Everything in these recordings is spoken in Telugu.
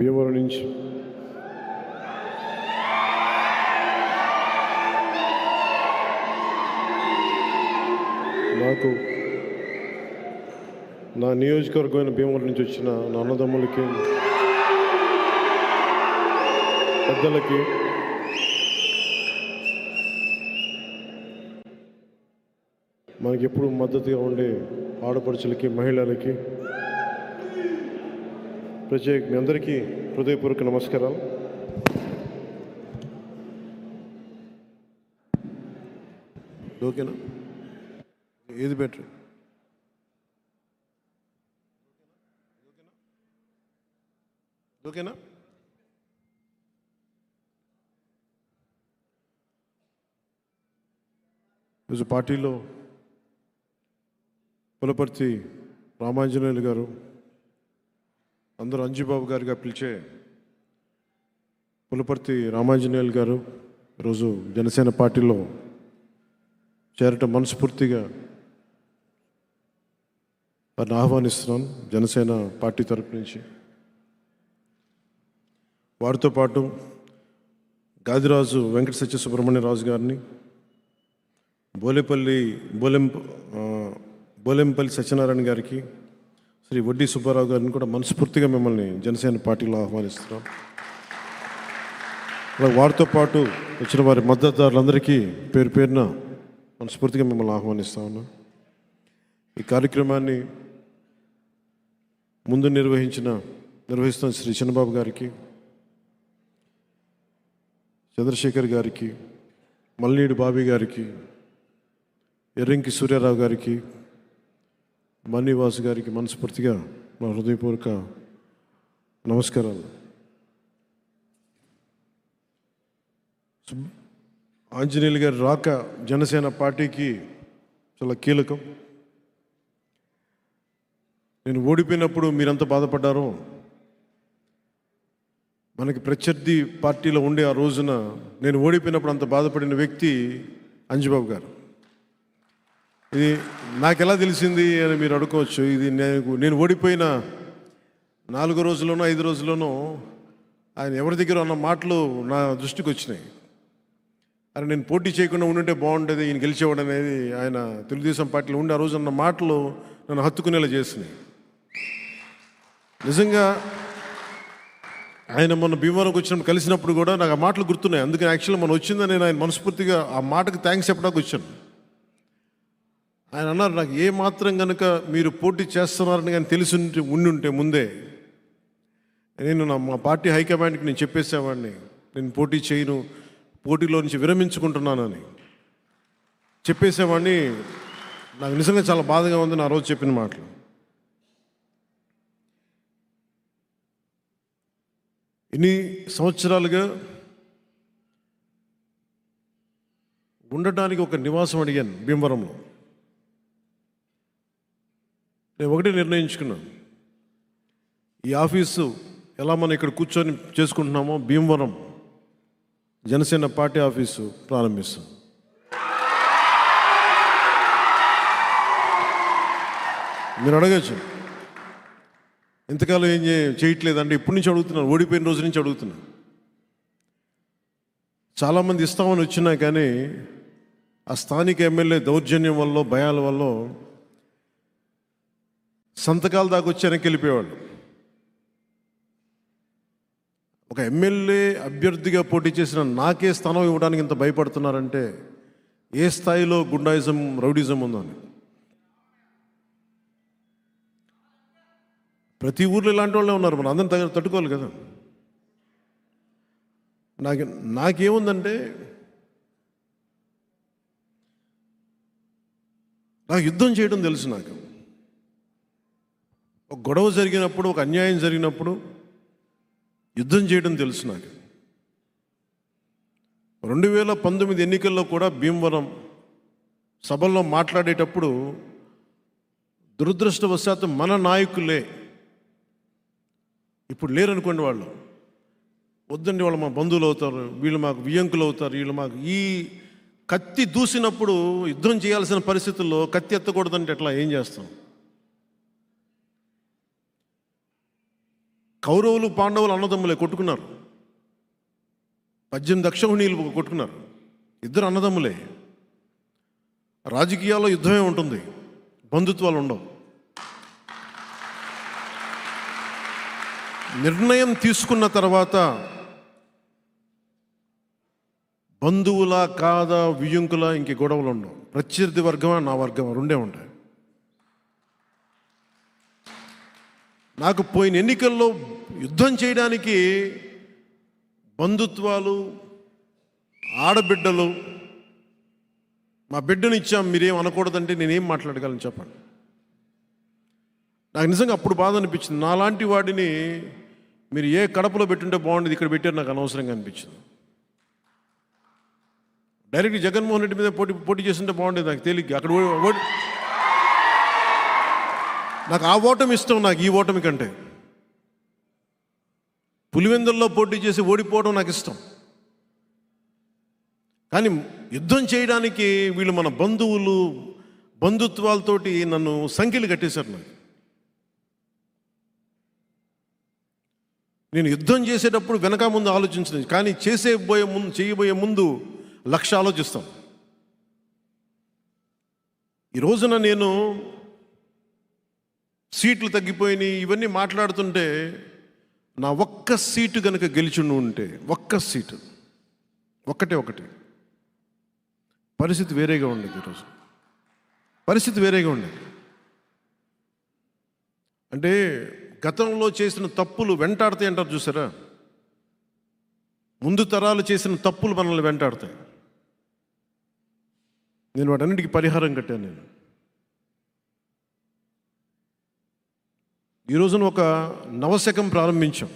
భీమవరం నుంచి. నాకు నా నియోజకవర్గమైన భీమవరం నుంచి వచ్చిన నా అన్నదమ్ములకి పెద్దలకి మనకి ఎప్పుడు మద్దతుగా ఉండే ఆడపడుచులకి మహిళలకి ప్రత్యేక మీ అందరికీ హృదయపూర్వక నమస్కారాలు. ఓకేనా? ఏది బెటర్? ఓకేనా? ఈరోజు పార్టీలో పులపర్తి రామాంజనేయులు గారు అందరూ అంజుబాబు గారిగా పిలిచే పులపర్తి రామాంజనేయులు గారు ఈరోజు జనసేన పార్టీలో చేరటం మనస్ఫూర్తిగా వారిని ఆహ్వానిస్తున్నాను జనసేన పార్టీ తరపు నుంచి. వారితో పాటు గాదిరాజు వెంకట సత్య సుబ్రహ్మణ్యరాజు గారిని బోలేపల్లి బోలెం బోలెంపల్లి సత్యనారాయణ గారికి శ్రీ వడ్డీ సుబ్బారావు గారిని కూడా మనస్ఫూర్తిగా మిమ్మల్ని జనసేన పార్టీలో ఆహ్వానిస్తున్నాం. అలాగే వారితో పాటు వచ్చిన వారి మద్దతుదారులందరికీ పేరు పేరున మనస్ఫూర్తిగా మిమ్మల్ని ఆహ్వానిస్తా ఉన్నాం. ఈ కార్యక్రమాన్ని ముందు నిర్వహించిన నిర్వహిస్తున్న శ్రీ చిన్నబాబు గారికి చంద్రశేఖర్ గారికి మల్లీడు బాబీ గారికి ఎర్రంకి సూర్యారావు గారికి మన్నివాస్ గారికి మనస్ఫూర్తిగా నా హృదయపూర్వక నమస్కారాలు. ఆంజనేయులు గారి రాక జనసేన పార్టీకి చాలా కీలకం. నేను ఓడిపోయినప్పుడు మీరంత బాధపడ్డారో మనకి ప్రత్యర్థి పార్టీలో ఉండే ఆ రోజున నేను ఓడిపోయినప్పుడు అంత బాధపడిన వ్యక్తి అంజుబాబు గారు. ఇది నాకు ఎలా తెలిసింది అని మీరు అడుకోవచ్చు ఇది నేను నేను ఓడిపోయిన నాలుగు రోజుల్లోనో ఐదు రోజుల్లోనో ఆయన ఎవరి దగ్గర ఉన్న మాటలు నా దృష్టికి వచ్చినాయి. అరే నేను పోటీ చేయకుండా ఉండుంటే బాగుండేది ఈయన గెలిచేవాడు అనేది ఆయన తెలుగుదేశం పార్టీలో ఉండి ఆ రోజు అన్న మాటలు నన్ను హత్తుకునేలా చేసినాయి. నిజంగా ఆయన మొన్న భీమవరంకి వచ్చినప్పుడు కలిసినప్పుడు కూడా నాకు ఆ మాటలు గుర్తున్నాయి. అందుకని యాక్చువల్గా మనం వచ్చిందని నేను ఆయన మనస్ఫూర్తిగా ఆ మాటకు థ్యాంక్స్ చెప్పడానికి వచ్చాను. ఆయన అన్నారు నాకు ఏ మాత్రం కనుక మీరు పోటీ చేస్తున్నారని కానీ తెలిసి ఉంటే ఉండి ఉంటే ముందే నేను నా మా పార్టీ హైకమాండ్కి నేను చెప్పేసేవాడిని. నేను పోటీ చేయను పోటీలో నుంచి విరమించుకుంటున్నానని చెప్పేసేవాడిని. నాకు నిజంగా చాలా బాధగా ఉంది నా రోజు చెప్పిన మాటలు. ఇన్ని సంవత్సరాలుగా ఉండటానికి ఒక నివాసం అడిగాను భీమవరంలో. నేను ఒకటే నిర్ణయించుకున్నాను. ఈ ఆఫీసు ఎలా మనం ఇక్కడ కూర్చొని చేసుకుంటున్నామో భీమవరం జనసేన పార్టీ ఆఫీసు ప్రారంభిస్తాం. మీరు అడగచ్చు. ఇంతకాలం ఏం చేయట్లేదండి. ఇప్పటి నుంచి అడుగుతున్నాను ఓడిపోయిన రోజు నుంచి అడుగుతున్నాను చాలామంది ఇస్తామని వచ్చినా కానీ ఆ స్థానిక ఎమ్మెల్యే దౌర్జన్యం వల్ల భయాల వల్ల సంతకాల దాకా వచ్చి వెనక్కి వెళ్ళిపోయేవాళ్ళు ఒక ఎమ్మెల్యే అభ్యర్థిగా పోటీ చేసిన నాకే స్థానం ఇవ్వడానికి ఇంత భయపడుతున్నారంటే ఏ స్థాయిలో గుండాయిజం రౌడిజం ఉందని ప్రతి ఊర్లో ఇలాంటి వాళ్ళే ఉన్నారు మనం అందరం తగ్గ తట్టుకోవాలి కదా. నాకు నాకేముందంటే నాకు యుద్ధం చేయడం తెలుసు నాకు. ఒక గొడవ జరిగినప్పుడు ఒక అన్యాయం జరిగినప్పుడు యుద్ధం చేయడం తెలుసు నాకు. రెండు వేల పంతొమ్మిది ఎన్నికల్లో కూడా భీమవరం సభల్లో మాట్లాడేటప్పుడు దురదృష్టవశాత్తు మన నాయకులే ఇప్పుడు లేరనుకోండి వాళ్ళు. వద్దండి వాళ్ళు మా బంధువులు అవుతారు వీళ్ళు మాకు వియంకులు అవుతారు వీళ్ళు మాకు ఈ కత్తి దూసినప్పుడు యుద్ధం చేయాల్సిన పరిస్థితుల్లో కత్తి ఎత్తకూడదంటే ఎట్లా? ఏం చేస్తాం? కౌరవులు పాండవులు అన్నదమ్ములే కొట్టుకున్నారు. పద్దెనిమిది దక్షహుణీలు కొట్టుకున్నారు. ఇద్దరు అన్నదమ్ములే. రాజకీయాల్లో యుద్ధమే ఉంటుంది. బంధుత్వాలు ఉండవు. నిర్ణయం తీసుకున్న తర్వాత బంధువులా కాదా వియ్యంకులా ఇంక గొడవలు ఉండవు. ప్రత్యర్థి వర్గమా నా వర్గమా రెండే ఉంటాయి. నాకు పోయిన ఎన్నికల్లో యుద్ధం చేయడానికి బంధుత్వాలు ఆడబిడ్డలు మా బిడ్డను ఇచ్చాం మీరేం అనకూడదంటే నేనేం మాట్లాడగలను చెప్పండి నాకు నిజంగా అప్పుడు బాధ అనిపించింది. నాలాంటి వాడిని మీరు ఏ కడపలో పెట్టుంటే బాగుండేది ఇక్కడ పెట్టారు నాకు అనవసరంగా అనిపించింది. డైరెక్ట్ జగన్మోహన్ రెడ్డి మీద పోటీ పోటీ చేస్తుంటే బాగుండేది నాకు తేలిగ్గా. అక్కడ ఓడి నాకు ఆ ఓటమి ఇష్టం నాకు ఈ ఓటమి కంటే. పులివెందుల్లో పోటీ చేసి ఓడిపోవడం నాకు ఇష్టం. కానీ యుద్ధం చేయడానికి వీళ్ళు మన బంధువులు బంధుత్వాలతోటి నన్ను సంఖ్యలు కట్టేశారు నాకు. నేను యుద్ధం చేసేటప్పుడు వెనక ముందు ఆలోచించలేదు కానీ చేసే పోయే ముందు చేయబోయే ముందు లక్ష ఆలోచిస్తాం. ఈ రోజున నేను సీట్లు తగ్గిపోయినాయి ఇవన్నీ మాట్లాడుతుంటే నా ఒక్క సీటు కనుక గెలిచిండు ఉంటే ఒక్క సీటు ఒక్కటే ఒకటి. పరిస్థితి వేరేగా ఉండేది ఈరోజు. పరిస్థితి వేరేగా ఉండేది. అంటే గతంలో చేసిన తప్పులు వెంటాడతాయి అంటారు చూసారా? ముందు తరాలు చేసిన తప్పులు మనల్ని వెంటాడతాయి. నేను వాటన్నిటికీ పరిహారం కట్టాను నేను. ఈ రోజున ఒక నవశకం ప్రారంభించాం.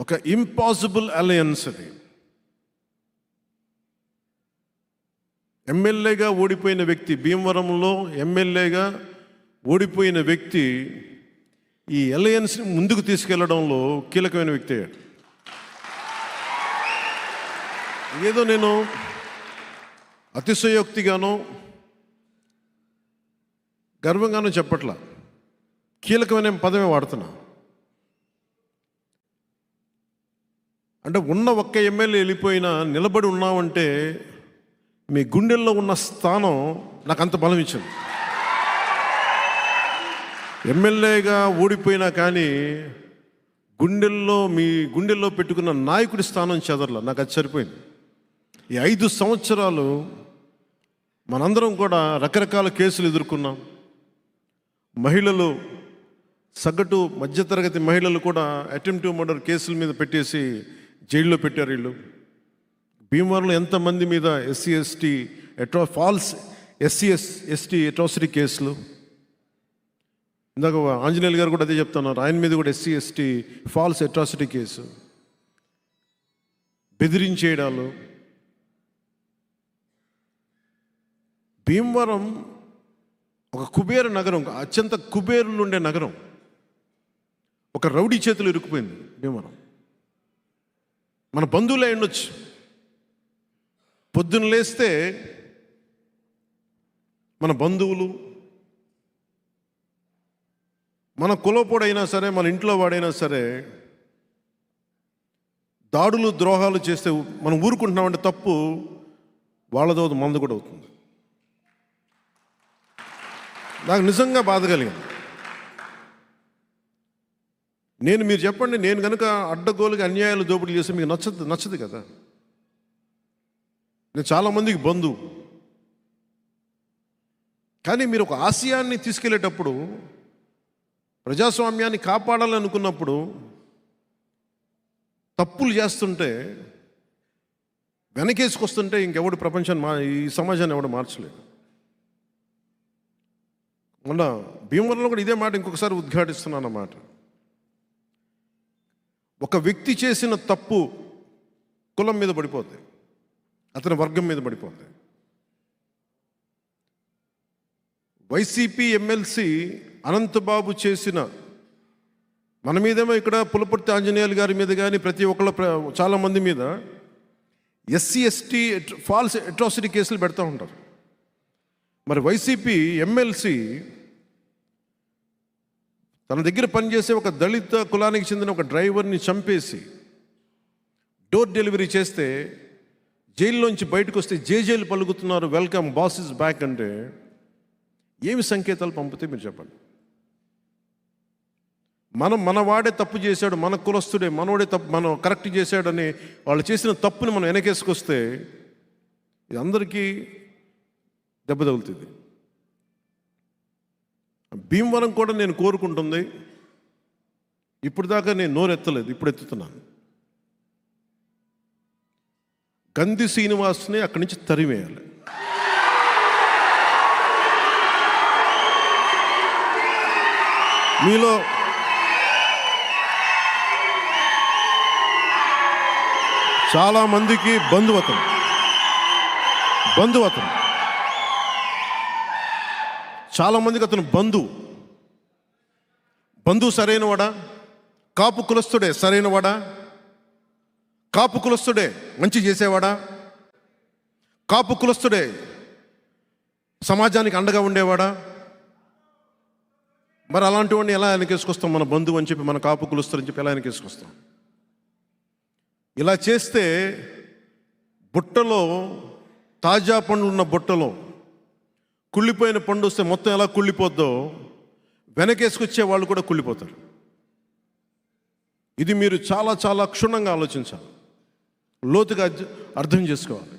ఒక ఇంపాసిబుల్ అలయన్స్ అది. ఎమ్మెల్యేగా ఓడిపోయిన వ్యక్తి భీమవరంలో ఎమ్మెల్యేగా ఓడిపోయిన వ్యక్తి ఈ అలయన్స్ని ముందుకు తీసుకెళ్ళడంలో కీలకమైన వ్యక్తి అయ్యాడు. ఏదో నేను అతిశయోక్తిగానో గర్వంగానో చెప్పట్లా. కీలకమైన పదమే వాడుతున్నా. అంటే ఉన్న ఒక్క ఎమ్మెల్యే వెళ్ళిపోయినా నిలబడి ఉన్నామంటే మీ గుండెల్లో ఉన్న స్థానం నాకు అంత బలం ఇచ్చింది ఎమ్మెల్యేగా ఓడిపోయినా కానీ గుండెల్లో మీ గుండెల్లో పెట్టుకున్న నాయకుడి స్థానం చెదరల నాకు అది సరిపోయింది. ఈ ఐదు సంవత్సరాలు మనందరం కూడా రకరకాల కేసులు ఎదుర్కొన్నాం. మహిళలు సగటు మధ్యతరగతి మహిళలు కూడా అటెంప్టివ్ మర్డర్ కేసుల మీద పెట్టేసి జైల్లో పెట్టారు వీళ్ళు. భీమవరంలో ఎంతమంది మీద SC ST అట్రా false SC S ST atrocity కేసులు? ఇందాక ఆంజనేయులు గారు కూడా అదే చెప్తున్నారు. ఆయన మీద కూడా SC ST false atrocity case. బెదిరించేయడాలు. Bhimavaram ఒక కుబేర నగరం అత్యంత కుబేరులు ఉండే నగరం. ఒక రౌడీ చేతులు ఇరుక్కుపోయింది మనం మన బంధువులే ఉండొచ్చు పొద్దున్న లేస్తే మన బంధువులు మన కులపోడైనా సరే మన ఇంట్లో వాడైనా సరే దాడులు ద్రోహాలు చేస్తే మనం ఊరుకుంటున్నామంటే తప్పు వాళ్ళతో మందు కూడా అవుతుంది. నాకు నిజంగా బాధ కలిగింది. నేను మీరు చెప్పండి నేను కనుక అడ్డగోలుగా అన్యాయాలు దోపిడీ చేస్తే మీకు నచ్చదు నచ్చదు కదా? నేను చాలామందికి బంధువు కానీ మీరు ఒక ఆశయాన్ని తీసుకెళ్ళేటప్పుడు ప్రజాస్వామ్యాన్ని కాపాడాలనుకున్నప్పుడు తప్పులు చేస్తుంటే వెనకేసుకొస్తుంటే ఇంకెవడు ప్రపంచాన్ని మా ఈ సమాజాన్ని ఎవడు మార్చలేదు. మొన్న భీమవరంలో కూడా ఇదే మాట ఇంకొకసారి ఉద్ఘాటిస్తున్నాను అన్నమాట ఒక వ్యక్తి చేసిన తప్పు కులం మీద పడిపోద్ది అతని వర్గం మీద పడిపోద్ది వైసీపీ ఎమ్మెల్సీ అనంతబాబు చేసిన మన మీదేమో ఇక్కడ పులపర్తి ఆంజనేయులు గారి మీద కానీ ప్రతి ఒక్కళ్ళ ప్ర- చాలా మంది మీద ఎస్సీ ఎస్టీ ఫాల్స్ అట్రాసిటీ కేసులు పెడతా ఉంటారు. మరి వైసీపీ ఎమ్మెల్సీ తన దగ్గర పనిచేసే ఒక దళిత కులానికి చెందిన ఒక డ్రైవర్ని చంపేసి డోర్ డెలివరీ చేస్తే జైల్లోంచి బయటకు వస్తే జేజేలు పలుకుతున్నారు వెల్కమ్ బాస్ ఇస్ బ్యాక్ అంటే ఏమి సంకేతాలు పంపితే మీరు చెప్పండి. మనం మనవాడే తప్పు చేశాడు మన కులస్తుడే మనోడే తప్పు మనం కరెక్ట్ చేశాడని వాళ్ళు చేసిన తప్పుని మనం వెనకేసుకొస్తే ఇది అందరికీ దెబ్బ తగులుతుంది. భీమవరం కూడా నేను కోరుకుంటుంది. ఇప్పుడు దాకా నేను నోరెత్తలేదు. ఇప్పుడు ఎత్తుతున్నాను. గంధి శ్రీనివాస్ని అక్కడి నుంచి తరిమేయాలి. మీలో చాలా మందికి బంధువతం బంధువతం చాలామందికి అతను బంధువు బంధువు సరైనవాడా? కాపు కులస్తుడే సరైనవాడా? కాపు కులస్తుడే మంచి చేసేవాడా? కాపు కులస్తుడే సమాజానికి అండగా ఉండేవాడా? మరి అలాంటి వాడిని ఎలా వెనకేసుకొస్తాం మన బంధువు అని చెప్పి మన కాపు కులుస్తారని చెప్పి ఎలా వెనకేసుకొస్తాం? ఇలా చేస్తే బుట్టలో తాజా పండ్లు ఉన్న బుట్టలో కుళ్ళిపోయిన పండు వస్తే మొత్తం ఎలా కుళ్ళిపోద్దో వెనకేసుకొచ్చే వాళ్ళు కూడా కుళ్ళిపోతారు. ఇది మీరు చాలా చాలా క్షుణ్ణంగా ఆలోచించాలి. లోతుగా అర్థం చేసుకోవాలి.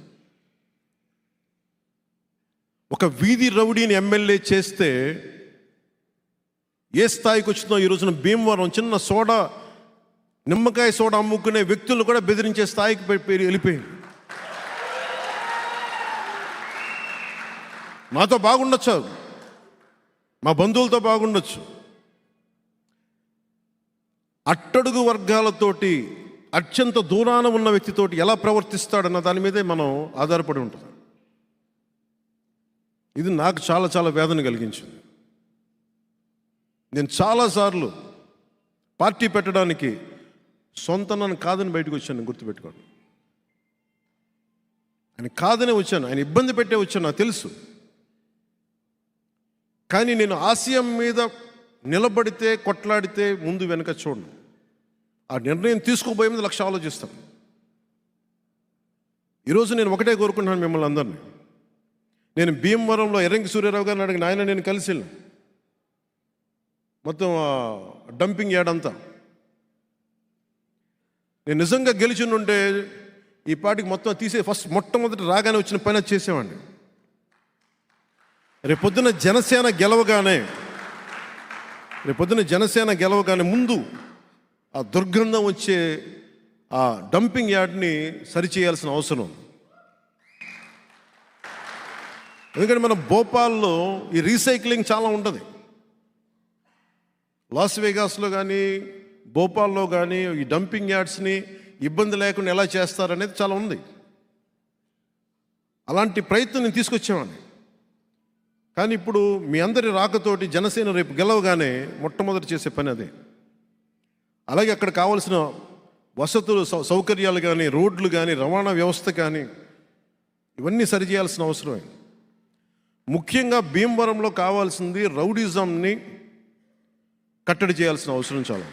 ఒక వీధి రౌడీని ఎమ్మెల్యే చేస్తే ఏ స్థాయికి వచ్చిందో ఈ రోజున భీమవరం చిన్న సోడా నిమ్మకాయ సోడా అమ్ముకునే వ్యక్తులు కూడా బెదిరించే స్థాయికి వెళ్ళిపోయింది. మాతో బాగుండొచ్చు మా బంధువులతో బాగుండొచ్చు. అట్టడుగు వర్గాలతోటి అత్యంత దూరాన ఉన్న వ్యక్తితోటి ఎలా ప్రవర్తిస్తాడన్న దాని మీదే మనం ఆధారపడి ఉంటుంది ఇది నాకు చాలా చాలా వేదన కలిగించింది. నేను చాలాసార్లు పార్టీ పెట్టడానికి సొంత నన్ను కాదని బయటకు వచ్చాను గుర్తుపెట్టుకోండి. ఆయన కాదనే వచ్చాను ఆయన ఇబ్బంది పెట్టే వచ్చాను నాకు తెలుసు. కానీ నేను ఆశయం మీద నిలబడితే కొట్లాడితే ముందు వెనక చూడను. ఆ నిర్ణయం తీసుకోబోయే ముందు లక్ష ఆలోచిస్తాను. ఈరోజు నేను ఒకటే కోరుకుంటున్నాను మిమ్మల్ని అందరినీ. నేను భీమవరంలో ఎర్రంగి సూర్యారావు గారిని అడిగిన ఆయన నేను కలిసి వెళ్ళాను. మొత్తం డంపింగ్ యార్డ్ అంతా. నేను నిజంగా గెలిచిండుంటే ఈ పాటికి మొత్తం తీసే ఫస్ట్ మొట్టమొదటి రాగానే వచ్చిన పని చేసేవాడిని. రేపొద్దున జనసేన గెలవగానే రేపొద్దున జనసేన గెలవగానే ముందు ఆ దుర్గంధం వచ్చే ఆ డంపింగ్ యార్డ్ని సరిచేయాల్సిన అవసరం ఎందుకంటే మన భోపాల్లో ఈ రీసైక్లింగ్ చాలా ఉంటుంది. లాస్ వేగాస్లో కానీ భోపాల్లో కానీ ఈ డంపింగ్ యార్డ్స్ని ఇబ్బంది లేకుండా ఎలా చేస్తారనేది చాలా ఉంది. అలాంటి ప్రయత్నం నేను తీసుకొచ్చేవాడిని. కానీ ఇప్పుడు మీ అందరి రాకతోటి జనసేన రేపు గెలవగానే మొట్టమొదటి చేసే పని అదే. అలాగే అక్కడ కావాల్సిన వసతులు సౌ- సౌకర్యాలు కానీ రోడ్లు కానీ రవాణా వ్యవస్థ కానీ ఇవన్నీ సరిచేయాల్సిన అవసరమే. ముఖ్యంగా భీమవరంలో కావాల్సింది రౌడిజంని కట్టడి చేయాల్సిన అవసరం చాలా.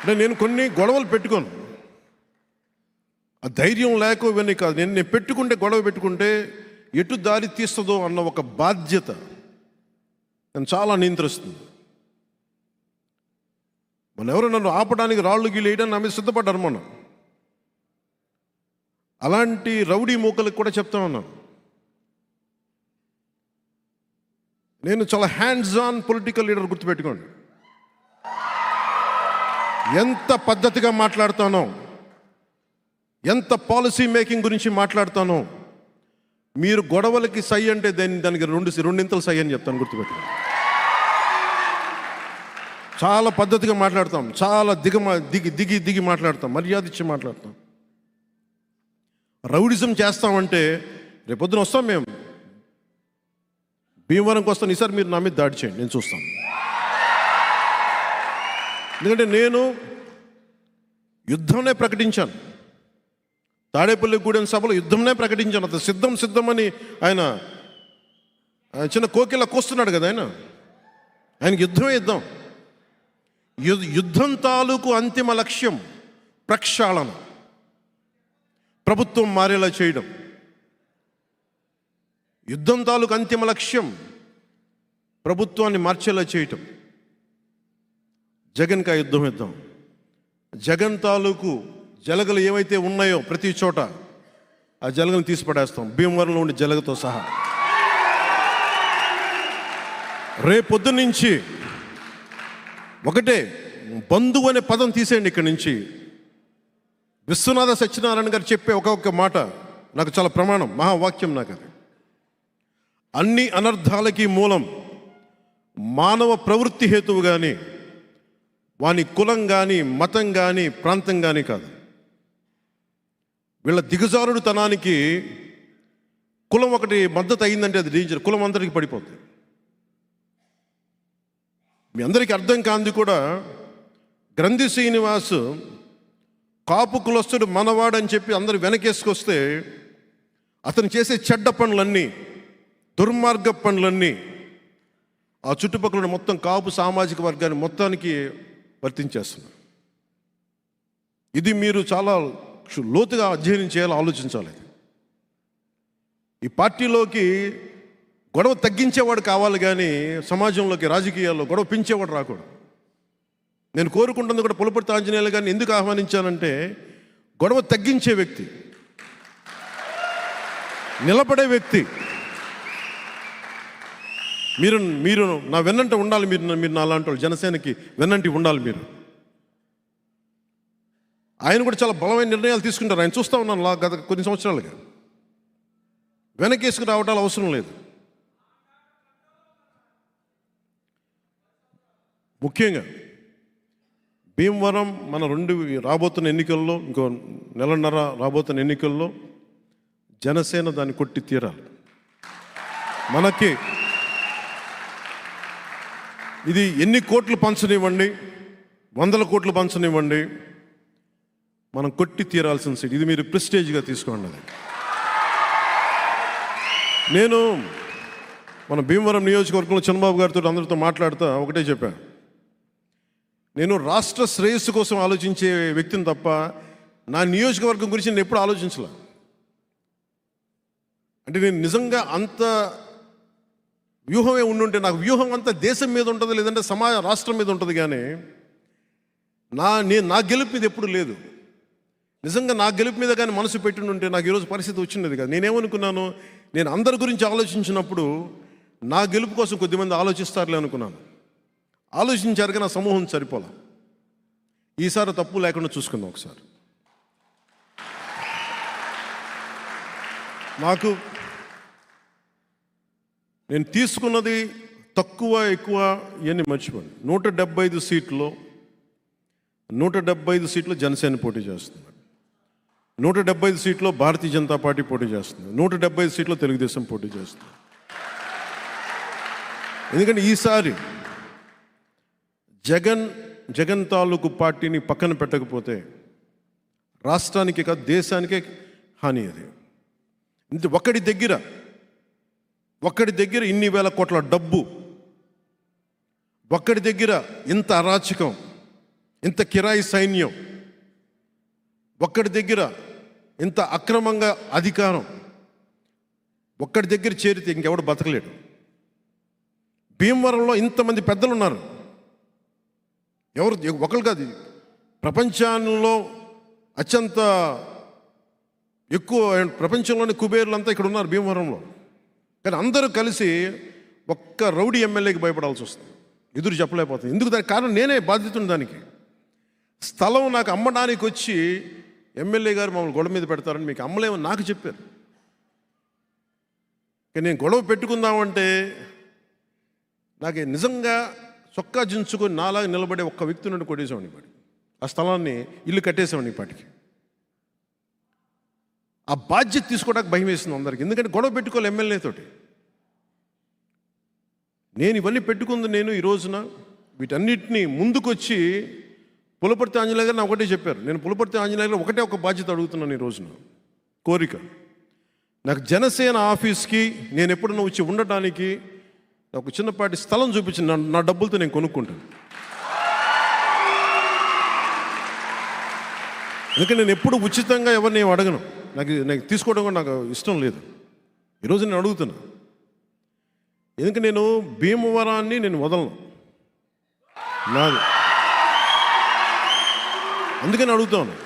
అంటే నేను కొన్ని గొడవలు పెట్టుకోను. ఆ ధైర్యం లేక ఇవన్నీ కాదు. నేను నేను పెట్టుకుంటే గొడవ పెట్టుకుంటే ఎటు దారి తీస్తుందో అన్న ఒక బాధ్యత నన్ను చాలా నియంత్రిస్తుంది. మన ఎవరు నన్ను ఆపడానికి రాళ్ళు గీళ్ళు వేయడానికి నా మీద సిద్ధపడ్డారు మనం అలాంటి రౌడీ మూకలకు కూడా చెప్తా ఉన్నాను నేను చాలా హ్యాండ్స్ ఆన్ పొలిటికల్ లీడర్ గుర్తుపెట్టుకోండి. ఎంత పద్ధతిగా మాట్లాడతానో ఎంత పాలసీ మేకింగ్ గురించి మాట్లాడతానో మీరు గొడవలకి సై అంటే దాని దానికి రెండు రెండింతలు సై అని చెప్తాను గుర్తుపెట్టుకోండి చాలా పద్ధతిగా మాట్లాడతాం చాలా దిగ దిగి దిగి దిగి మాట్లాడతాం మర్యాద ఇచ్చి మాట్లాడతాం. రౌడిజం చేస్తామంటే రేపొద్దున వస్తాం మేము. భీమవరంకి వస్తాను ఈసారి మీరు నా మీద దాడి చేయండి నేను చూస్తాను. ఎందుకంటే నేను యుద్ధంనే ప్రకటించాను. తాడేపల్లి గూడెం సభలో యుద్ధంనే ప్రకటించాను అతను. సిద్ధం సిద్ధమని ఆయన ఆయన చిన్న కోకిల కోస్తున్నాడు కదా ఆయన. ఆయనకి యుద్ధమే యుద్ధం. యుద్ధం తాలూకు అంతిమ లక్ష్యం ప్రక్షాళన. ప్రభుత్వం మారేలా చేయడం. యుద్ధం తాలూకు అంతిమ లక్ష్యం ప్రభుత్వాన్ని మార్చేలా చేయటం. జగన్కి ఆ యుద్ధం యుద్ధం. జగన్ తాలూకు జలగలు ఏవైతే ఉన్నాయో ప్రతి చోట ఆ జలగలను తీసి పడేస్తాం భీమవరంలో ఉండే జలగతో సహా. రేపొద్దు నుంచి ఒకటే బంధువు అనే పదం తీసేయండి ఇక్కడి నుంచి. విశ్వనాథ సత్యనారాయణ గారు చెప్పే ఒక ఒక్క మాట నాకు చాలా ప్రమాణం మహావాక్యం నాకు అది. అన్ని అనర్థాలకి మూలం మానవ ప్రవృత్తి హేతువు కానీ వాని కులం కానీ మతం కానీ ప్రాంతం కానీ కాదు. వీళ్ళ దిగజారుడుతనానికి కులం ఒకటి మద్దతు అయిందంటే అది డేంజర్ కులం అందరికీ పడిపోతుంది మీ అందరికీ అర్థం కాంది కూడా గ్రంథి శ్రీనివాస్ కాపు కులస్తుడు మనవాడని చెప్పి అందరు వెనకేసుకొస్తే అతను చేసే చెడ్డ పనులన్నీ దుర్మార్గ పనులన్నీ ఆ చుట్టుపక్కల మొత్తం కాపు సామాజిక వర్గాన్ని మొత్తానికి వర్తించేస్తున్నారు ఇది మీరు చాలా లోతుగా అధ్యయనం చేయాలో ఆలోచించాలి ఈ పార్టీలోకి గొడవ తగ్గించేవాడు కావాలి కానీ సమాజంలోకి రాజకీయాల్లో గొడవ పెంచేవాడు రాకూడదు. నేను కోరుకుంటుంది కూడా పులపర్తి ఆంజనేయులు గారిని ఎందుకు ఆహ్వానించానంటే గొడవ తగ్గించే వ్యక్తి నిలబడే వ్యక్తి. మీరు మీరు నా వెన్నంట ఉండాలి మీరు మీరు నా లాంటి వాళ్ళు జనసేనకి వెన్నంటి ఉండాలి మీరు. ఆయన కూడా చాలా బలమైన నిర్ణయాలు తీసుకుంటారు. ఆయన చూస్తూ ఉన్నాను లా- గత కొన్ని సంవత్సరాలుగా. వెనకేసుకు రావటాలు అవసరం లేదు. ముఖ్యంగా భీమవరం మన రెండు రాబోతున్న ఎన్నికల్లో ఇంకో నెలన్నర రాబోతున్న ఎన్నికల్లో జనసేన దాన్ని కొట్టి తీరాలి. మనకి ఇది ఎన్ని కోట్లు పంచనివ్వండి వందల కోట్లు పంచనివ్వండి మనం కొట్టి తీరాల్సిన సీట్. ఇది మీరు ప్రెస్టేజ్గా తీసుకోండి అది. నేను మన భీమవరం నియోజకవర్గంలో చంద్రబాబు గారితో అందరితో మాట్లాడుతా ఒకటే చెప్పాను నేను రాష్ట్ర శ్రేయస్సు కోసం ఆలోచించే వ్యక్తిని తప్ప నా నియోజకవర్గం గురించి నేను ఎప్పుడు ఆలోచించలే. అంటే నేను నిజంగా అంత వ్యూహమే ఉండుంటే నాకు వ్యూహం అంతా దేశం మీద ఉంటుంది లేదంటే సమాజ రాష్ట్రం మీద ఉంటుంది కానీ నా నేను నా గెలుపు మీద ఎప్పుడు లేదు. నిజంగా నా గెలుపు మీద కానీ మనసు పెట్టుంటే నాకు ఈరోజు పరిస్థితి వచ్చినది కదా. నేనేమనుకున్నాను? నేను అందరి గురించి ఆలోచించినప్పుడు నా గెలుపు కోసం కొద్దిమంది ఆలోచిస్తారులే అనుకున్నాను. ఆలోచించారుగా నా సమూహం సరిపోలే. ఈసారి తప్పు లేకుండా చూసుకుందాం ఒకసారి. నాకు నేను తీసుకున్నది తక్కువ ఎక్కువ ఇవన్నీ మర్చిపోండి నూట డెబ్బై ఐదు సీట్లో నూట డెబ్బై ఐదు సీట్లు జనసేన పోటీ చేస్తుంది. నూట డెబ్బై ఐదు సీట్లో భారతీయ జనతా పార్టీ పోటీ చేస్తుంది. నూట డెబ్బై ఐదు సీట్లో తెలుగుదేశం పోటీ చేస్తుంది. ఎందుకంటే ఈసారి జగన్ జగన్ తాలూకు పార్టీని పక్కన పెట్టకపోతే రాష్ట్రానికి కాదు దేశానికే హాని అది. ఇంత ఒకడి దగ్గర ఒక్కడి దగ్గర ఇన్ని వేల కోట్ల డబ్బు ఒక్కడి దగ్గర ఇంత అరాచకం ఇంత కిరాయి సైన్యం ఒక్కడి దగ్గర ఇంత అక్రమంగా అధికారం ఒక్కడి దగ్గర చేరితే ఇంకెవడు బతకలేడు. భీమవరంలో ఇంతమంది పెద్దలు ఉన్నారు ఎవరు ఒకరు కాదు ప్రపంచంలో అత్యంత ఎక్కువ ప్రపంచంలోని అంతా ఇక్కడ ఉన్నారు భీమవరంలో. కానీ అందరూ కలిసి ఒక్క రౌడీ ఎమ్మెల్యేకి భయపడాల్సి వస్తుంది. ఎదురు చెప్పలేకపోతుంది. ఎందుకు దానికి కారణం నేనే బాధ్యతను దానికి స్థలం నాకు అమ్మడానికి వచ్చి ఎమ్మెల్యే గారు మమ్మల్ని గొడవ మీద పెడతారని మీకు అమ్మలేమో నాకు చెప్పారు. కానీ నేను గొడవ పెట్టుకుందామంటే నాకు నిజంగా చొక్కా జించుకొని నాలాగా నిలబడే ఒక్క వ్యక్తి నుండి కొట్టేసేవాడిని ఇప్పటి ఆ స్థలాన్ని ఇల్లు కట్టేసేవాడిని ఇప్పటికి. ఆ బాధ్యత తీసుకోవడానికి భయం వేసింది అందరికి. ఎందుకంటే గొడవ పెట్టుకోవాలి ఎమ్మెల్యేతోటి నేను ఇవన్నీ పెట్టుకుంది నేను ఈ రోజున. వీటన్నిటిని ముందుకొచ్చి పులపర్తి ఆంజనేయ గారు నా ఒకటే చెప్పారు. నేను పులపర్తి ఆంజనేయ గారు ఒకటే ఒక బాధ్యత అడుగుతున్నాను ఈ రోజున. కోరిక. నాకు జనసేన ఆఫీస్కి నేను ఎప్పుడన్నా వచ్చి ఉండటానికి ఒక చిన్నపాటి స్థలం చూపించి నా నా డబ్బులతో నేను కొనుక్కుంటాను. ఎందుకంటే నేను ఎప్పుడు ఉచితంగా ఎవరిని అడగను. నాకు నాకు తీసుకోవడం కూడా నాకు ఇష్టం లేదు. ఈరోజు నేను అడుగుతున్నా. ఎందుకంటే నేను భీమవరాన్ని నేను వదలను. నాది. అందుకని అడుగుతాను.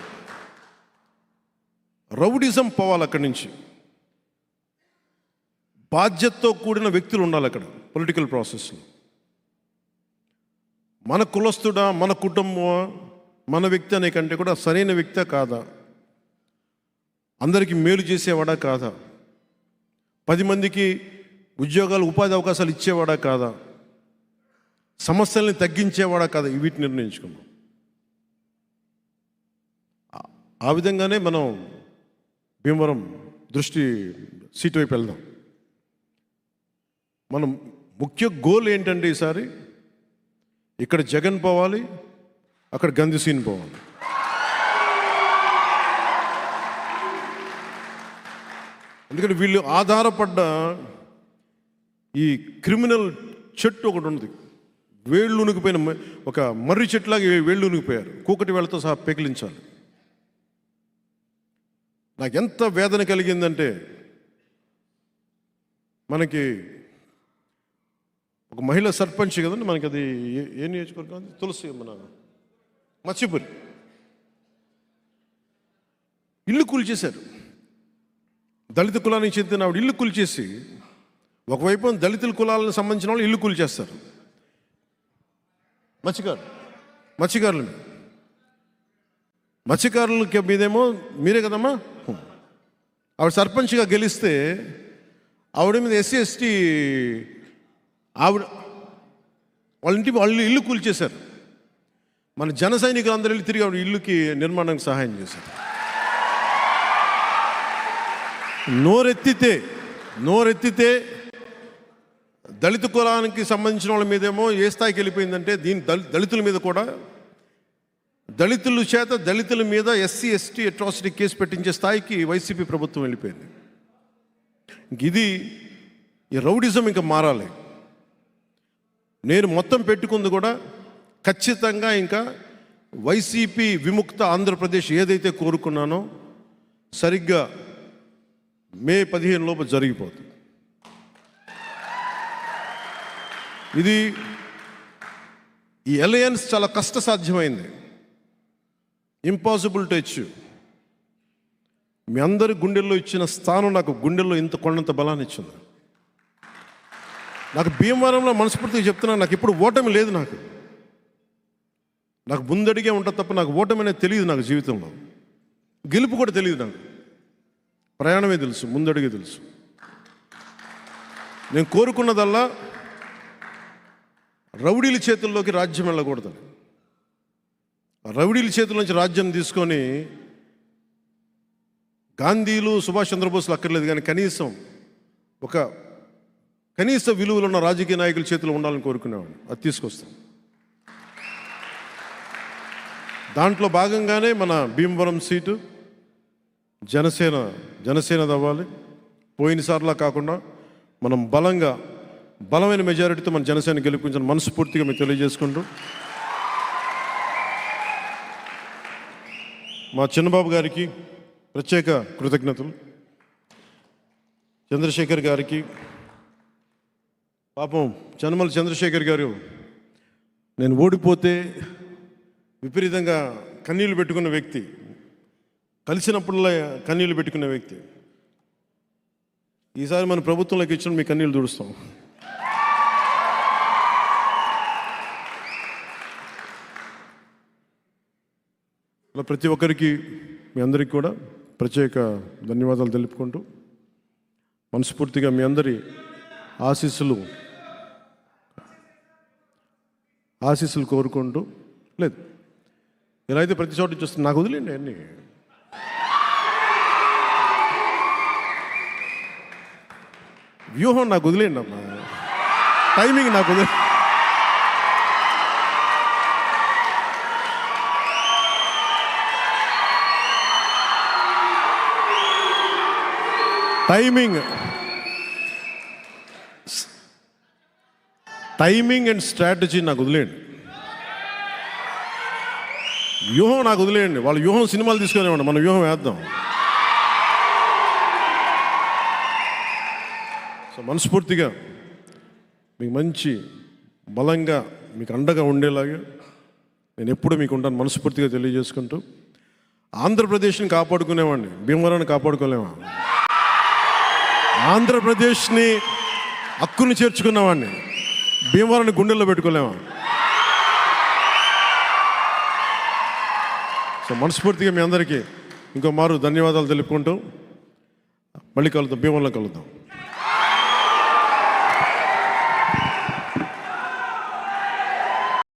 రౌడిజం పోవాలి అక్కడి నుంచి. బాధ్యతతో కూడిన వ్యక్తులు ఉండాలి అక్కడ పొలిటికల్ ప్రాసెస్లో మన కులస్తుడా మన కుటుంబమా మన వ్యక్తి అనే కంటే కూడా సరైన వ్యక్తి కాదా? అందరికీ మేలు చేసేవాడా కాదా? పది మందికి ఉద్యోగాలు ఉపాధి అవకాశాలు ఇచ్చేవాడా కాదా? సమస్యల్ని తగ్గించేవాడా కాదా? వీటిని నిర్ణయించుకున్నాం ఆ- విధంగానే మనం భీమవరం దృష్టి సీటు వైపు వెళ్దాం. మనం ముఖ్య గోల్ ఏంటంటే ఈసారి? ఇక్కడ జగన్ పోవాలి అక్కడ గంధి సీన్ పోవాలి. ఎందుకంటే వీళ్ళు ఆధారపడ్డ ఈ క్రిమినల్ చెట్టు ఒకటి ఉంది వేళ్ళు ఉనికిపోయిన ఒక మర్రి చెట్టులాగా వేళ్ళు ఉనికిపోయారు. కూకటి వేళ్ళతో సహా పెకిలించాలి. నాకు ఎంత వేదన కలిగిందంటే మనకి ఒక మహిళ సర్పంచ్ కదండి మనకి అది ఏ- నియోజకవర్గం తులసి మన మత్స్యపురి. ఇల్లు కూల్చేశారు. దళిత కులానికి చెందిన ఆవిడ ఇల్లు కూల్చేసి ఒకవైపు దళితుల కులాలకు సంబంధించిన వాళ్ళు ఇల్లు కూల్చేస్తారు. మత్స్యకారు మత్స్యకారులు మత్స్యకారులకి మీదేమో మీరే కదమ్మా? ఆవిడ సర్పంచ్గా గెలిస్తే ఆవిడ మీద ఎస్సీ ఎస్టీ ఆవిడ వాళ్ళ ఇంటి వాళ్ళు ఇల్లు కూల్చేశారు. మన జన సైనికులు అందరూ వెళ్ళి తిరిగి ఆవిడ ఇల్లుకి నిర్మాణానికి సహాయం చేశారు. నోరెత్తితే నోరెత్తితే దళిత కులానికి సంబంధించిన వాళ్ళ మీదేమో ఏ స్థాయికి వెళ్ళిపోయిందంటే దీని దళి దళితుల మీద కూడా దళితుల చేత దళితుల మీద ఎస్సీ ఎస్టీ అట్రాసిటీ కేసు పెట్టించే స్థాయికి వైసీపీ ప్రభుత్వం వెళ్ళిపోయింది. ఇది ఈ రౌడిజం ఇంకా మారాలి. నేను మొత్తం పెట్టుకుంది కూడా ఖచ్చితంగా ఇంకా వైసీపీ విముక్త ఆంధ్రప్రదేశ్ ఏదైతే కోరుకున్నానో సరిగ్గా మే పదిహేను లోపు జరిగిపోతుంది. ఇది ఈ అలయన్స్ చాలా కష్టసాధ్యమైంది. ఇంపాసిబుల్ టు అచీవ్ మీ అందరి గుండెల్లో ఇచ్చిన స్థానం నాకు గుండెల్లో ఇంత కొండంత బలాన్ని ఇచ్చింది. నాకు భీమవరంలో మనస్ఫూర్తిగా చెప్తున్నాను నాకు ఇప్పుడు ఓటమి లేదు నాకు. నాకు ముందడిగే ఉంటుంది తప్ప నాకు ఓటమి అనేది తెలియదు నాకు జీవితంలో. గెలుపు కూడా తెలియదు నాకు. ప్రయాణమే తెలుసు ముందడిగే తెలుసు. నేను కోరుకున్నదల్లా రౌడీల చేతుల్లోకి రాజ్యం వెళ్ళకూడదని. రౌడీల చేతుల నుంచి రాజ్యం తీసుకొని గాంధీలు సుభాష్ చంద్రబోస్లు అక్కర్లేదు కానీ కనీసం ఒక కనీస విలువలు ఉన్న రాజకీయ నాయకుల చేతిలో ఉండాలని కోరుకునేవాడిని. అది తీసుకొస్తాం దాంట్లో భాగంగానే మన భీమవరం సీటు జనసేన జనసేన అవ్వాలి పోయినసార్లా కాకుండా మనం బలంగా బలమైన మెజారిటీతో మన జనసేన గెలిపించిన మనస్ఫూర్తిగా మీకు తెలియజేసుకుంటూ మా చిన్నబాబు గారికి ప్రత్యేక కృతజ్ఞతలు. చంద్రశేఖర్ గారికి పాపం చనమల చంద్రశేఖర్ గారు నేను ఓడిపోతే విపరీతంగా కన్నీళ్ళు పెట్టుకున్న వ్యక్తి కలిసినప్పుడల్లా కన్నీళ్ళు పెట్టుకున్న వ్యక్తి. ఈసారి మన ప్రభుత్వంలోకి ఇచ్చిన మీ కన్నీళ్ళు తుడుస్తాం. అలా ప్రతి ఒక్కరికి మీ అందరికీ కూడా ప్రత్యేక ధన్యవాదాలు తెలుపుకుంటూ మనస్ఫూర్తిగా మీ అందరి ఆశీస్సులు ఆశీస్సులు కోరుకుంటూ లేదు ఇలా అయితే ప్రతి చోట చూస్తే నాకు వదిలేండి అన్నీ. వ్యూహం నాకు వదిలేండి అమ్మా. టైమింగ్ నాకు వదిలే టైమింగ్ టైమింగ్ అండ్ స్ట్రాటజీ నాకు వదిలేయండి. వ్యూహం నాకు వదిలేయండి. వాళ్ళ వ్యూహం సినిమాలు తీసుకునేవాడు మన వ్యూహం వేద్దాం. సో మనస్ఫూర్తిగా మీకు మంచి బలంగా మీకు అండగా ఉండేలాగా నేను ఎప్పుడు మీకు ఉంటాను మనస్ఫూర్తిగా తెలియజేసుకుంటూ. ఆంధ్రప్రదేశ్ని కాపాడుకునేవాడిని. భీమవరాన్ని కాపాడుకోలేమా? ఆంధ్రప్రదేశ్ని హక్కుని చేర్చుకున్నవాడిని. భీమవరాన్ని గుండెల్లో పెట్టుకోలేమా? సో మనస్ఫూర్తిగా మీ అందరికీ ఇంకో మారు ధన్యవాదాలు తెలుపుకుంటూ మళ్ళీ కలుద్దాం భీమవరంలో కలుద్దాం.